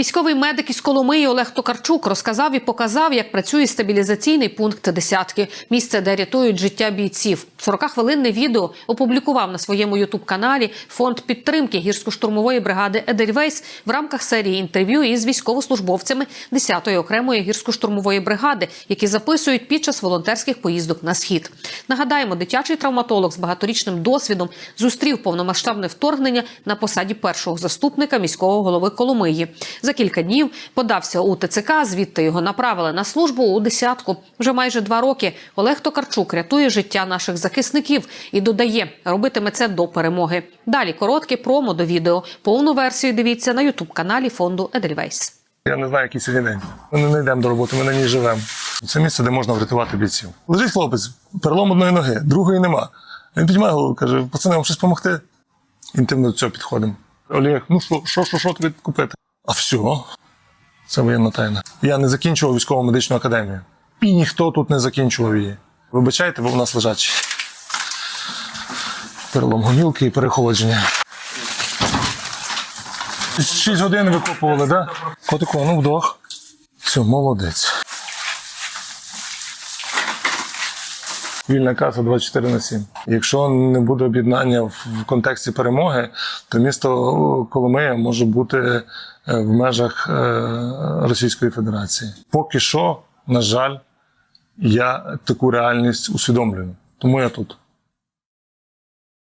Військовий медик із Коломиї Олег Токарчук розказав і показав, як працює стабілізаційний пункт десятки, місце, де рятують життя бійців. 40-хвилинне відео опублікував на своєму ютуб-каналі фонд підтримки гірсько-штурмової бригади Едельвейс в рамках серії інтерв'ю із військовослужбовцями 10-ї окремої гірсько-штурмової бригади, які записують під час волонтерських поїздок на схід. Нагадаємо, дитячий травматолог з багаторічним досвідом зустрів повномасштабне вторгнення на посаді першого заступника міського голови Коломиї. За кілька днів подався у ТЦК, звідти його направили на службу у десятку. Вже майже два роки Олег Токарчук рятує життя наших захисників і додає, робитиме це до перемоги. Далі коротке промо до відео. Повну версію дивіться на ютуб каналі фонду Едельвейс. Я не знаю, який сьогодні день. Ми не йдемо до роботи, ми на ній живемо. Це місце, де можна врятувати бійців. Лежить хлопець, перелом одної ноги, другої нема. Він підіймає голову, каже: пацани, вам щось допомогти? Інтимно до цього підходимо. Олег, ну що, що, що, що тобі купити? А все. Це воєнна тайна. Я не закінчував військово медичну академію. І ніхто тут не закінчував її. Вибачайте, бо в нас лежачі. Перелом гомілки і перехолодження. Шість годин викопували, да? Котику, ну вдох. Все, молодець. Вільна каса 24 на 7. Якщо не буде об'єднання в контексті перемоги, то місто Коломия може бути е, в межах е, Російської Федерації. Поки що, на жаль, я таку реальність усвідомлюю. Тому я тут.